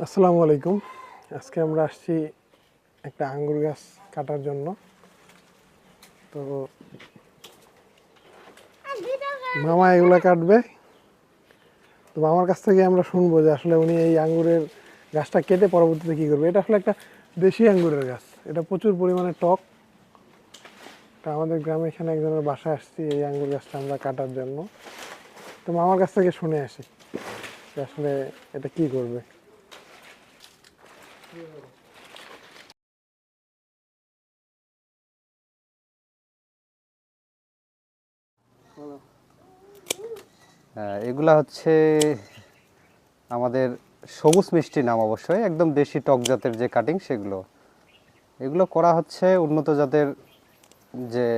আসসালামু আলাইকুম। আজকে আমরা আসছি একটা আঙ্গুর গাছ কাটার জন্য। তো মামা এগুলো কাটবে। তো মামার কাছ থেকে আমরা শুনব যে আসলে উনি এই আঙ্গুরের গাছটা কেটে পরবর্তীতে কী করবে। এটা আসলে একটা দেশি আঙ্গুরের গাছ। এটা প্রচুর পরিমাণে টক। তা আমাদের গ্রামে এখানে একজনের বাসায় আসছি এই আঙ্গুর গাছটা আমরা কাটার জন্য। তো মামার কাছ থেকে শুনে আসি আসলে এটা কি করবে। এগুলা হচ্ছে আমাদের সবুজ মিষ্টি নাম অবশ্যই, একদম দেশি টক জাতের যে কাটিং সেগুলো। এগুলো করা হচ্ছে উন্নত জাতের যে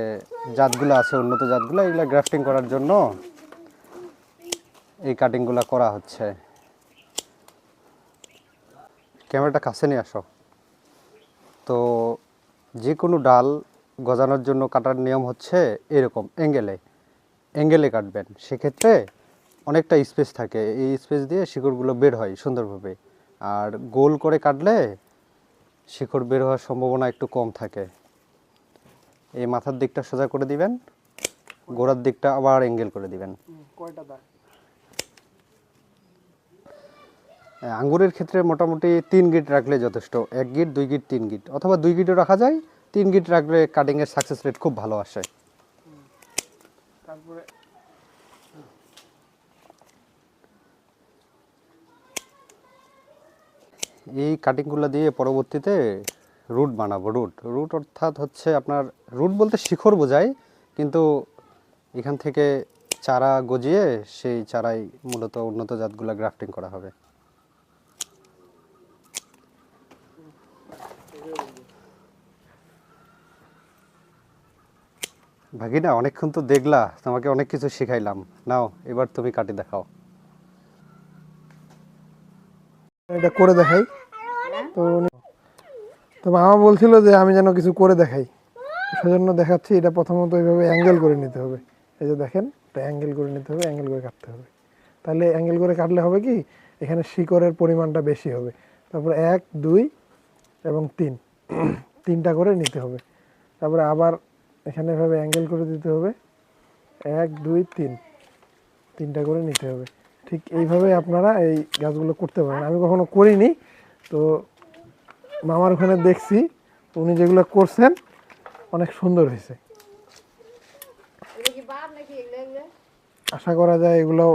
জাতগুলো আছে, উন্নত জাতগুলো, এগুলো গ্রাফটিং করার জন্য এই কাটিংগুলো করা হচ্ছে। ক্যামেরাটা কাছে নিয়ে আসো। তো যে কোনো ডাল গজানোর জন্য কাটার নিয়ম হচ্ছে এরকম, অ্যাঙ্গেলে অ্যাঙ্গেলে কাটবেন। সেক্ষেত্রে অনেকটা স্পেস থাকে, এই স্পেস দিয়ে শিকড়গুলো বের হয় সুন্দরভাবে। আর গোল করে কাটলে শিকড় বের হওয়ার সম্ভাবনা একটু কম থাকে। এই মাথার দিকটা সোজা করে দিবেন, গোড়ার দিকটা আবার অ্যাঙ্গেল করে দিবেন। কয়টা দাগ হ্যাঁ, আঙ্গুরের ক্ষেত্রে মোটামুটি তিন গিট রাখলে যথেষ্ট। এক গিট দুই গিট তিন গিট। অথবা দুই গিটও রাখা যায় তিন গিট রাখলে কাটিংয়ের সাকসেস রেট খুব ভালো আসে। তারপরে এই কাটিংগুলো দিয়ে পরবর্তীতে রুট বানাবো। রুট রুট অর্থাৎ হচ্ছে আপনার রুট বলতে শিখর বোঝায় কিন্তু এখান থেকে চারা গজিয়ে সেই চারাই মূলত উন্নত জাতগুলো গ্রাফটিং করা হবে। ভাগিনা, অনেকক্ষণ তো দেখলা, তোমাকে অনেক কিছু শিখাইলাম। নাও, এবার তুমি কাটি দেখাও। এটা করে দেখাই। তো তো মামা বলছিল যে আমি যেন কিছু করে দেখাই। সেজন্য দেখাচ্ছি, এটা প্রথমত এইভাবে অ্যাঙ্গেল করে নিতে হবে। এই যে দেখেন, এটা অ্যাঙ্গেল করে নিতে হবে, অ্যাঙ্গেল করে কাটতে হবে। তাহলে অ্যাঙ্গেল করে কাটলে হবে কি? এখানে শিকড়ের পরিমাণটা বেশি হবে। তারপরে এক, দুই এবং তিন। তিনটা করে নিতে হবে। তারপরে আবার এখানে এভাবে অ্যাঙ্গেল করে দিতে হবে। এক, দুই, তিন। তিনটা করে নিতে হবে। ঠিক এইভাবে আপনারা এই গাছগুলো করতে পারেন। আমি কখনো করিনি। তো মামার ওখানে দেখছি, উনি যেগুলো করছেন, অনেক সুন্দর হয়েছে। আশা করা যায় এগুলো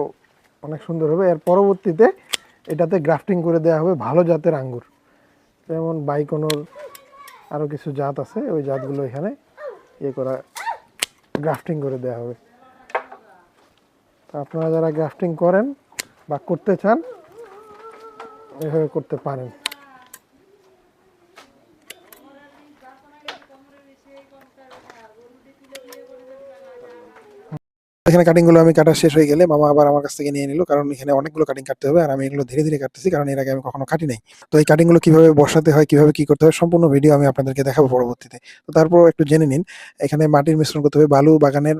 অনেক সুন্দর হবে। এর পরবর্তীতে এটাতে গ্রাফটিং করে দেওয়া হবে ভালো জাতের আঙ্গুর। যেমন বাইকনোর আরও কিছু জাত আছে, ওই জাতগুলো এখানে ইয়ে করা, গ্রাফটিং করে দেওয়া হবে। আপনারা যারা গ্রাফটিং করেন বা করতে চান, এভাবে করতে পারেন। এখানে কাটিংগুলো আমি কাটা শেষ হয়ে গেলে মামা আবার আমার কাছ থেকে নিয়ে নিল। কারণ এখানে অনেকগুলো কাটিং কাটতে হবে আর আমি এগুলো ধীরে ধীরে কাটতেছি কারণ এর আগে আমি কখনো কাটি নাই। তো এই কাটিংগুলো কীভাবে বসাতে হয়, কীভাবে কি করতে হয় সম্পূর্ণ ভিডিও আমি আপনাদেরকে দেখাবো পরবর্তীতে। তো তারপর একটু জেনে নিন, এখানে মাটির মিশ্রণ করতে হবে। বালু বাগানের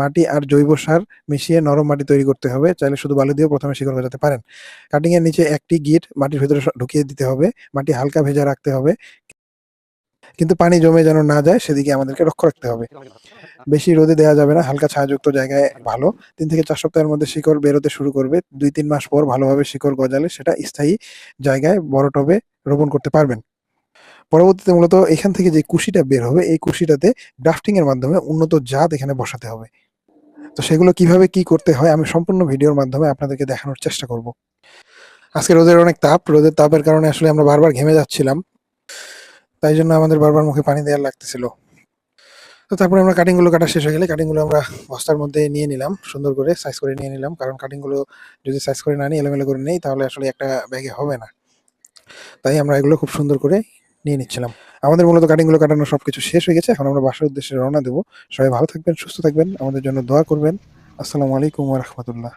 মাটি আর জৈব সার মিশিয়ে নরম মাটি তৈরি করতে হবে। চাইলে শুধু বালু দিয়েও প্রথমে শিকড় গজাতে পারেন। কাটিং এর নিচে একটি গিট মাটির ভেতরে ঢুকিয়ে দিতে হবে। মাটি হালকা ভেজা রাখতে হবে। কিন্তু পানি জমে যেন না যায়, সেদিকে আমাদেরকে লক্ষ্য রাখতে হবে। বেশি রোদে দেওয়া যাবে না, হালকা ছায়াযুক্ত জায়গায় ভালো। তিন থেকে চার সপ্তাহের মধ্যে শিকড় বেরোতে শুরু করবে। দুই তিন মাস পর ভালোভাবে শিকড় গজালে সেটা স্থায়ী জায়গায় বড় টবে রোপণ করতে পারবেন। পরবর্তীতে মূলত এখান থেকে যে কুশিটা বের হবে, এই কুশিটাতে গ্রাফটিং এর মাধ্যমে উন্নত জাত এখানে বসাতে হবে। তো সেগুলো কীভাবে কি করতে হয়, আমি সম্পূর্ণ ভিডিওর মাধ্যমে আপনাদেরকে দেখানোর চেষ্টা করব। আজকে রোদের অনেক তাপ। রোদের তাপের কারণে আসলে আমরা বারবার ঘেমে যাচ্ছিলাম। তাই জন্য আমাদের বারবার মুখে পানি দেওয়ার লাগতেছিল। তো তারপরে আমরা কাটিংগুলো কাটা শেষ হয়ে গেলে কাটিংগুলো আমরা বস্তার মধ্যে নিয়ে নিলাম, সুন্দর করে সাইজ করে নিয়ে নিলাম। কারণ কাটিংগুলো যদি সাইজ করে না নিই, এলোমেলো করে নেই, তাহলে আসলে একটা ব্যাগে হবে না। তাই আমরা এগুলো খুব সুন্দর করে নিয়ে নিচ্ছিলাম। আমাদের মূলত কাটিংগুলো কাটানো সব কিছু শেষ হয়ে গেছে। এখন আমরা বাসার উদ্দেশ্যে রওনা দেবো। সবাই ভালো থাকবেন, সুস্থ থাকবেন। আমাদের জন্য দোয়া করবেন। আসসালামু আলাইকুম রহমতুল্লাহ।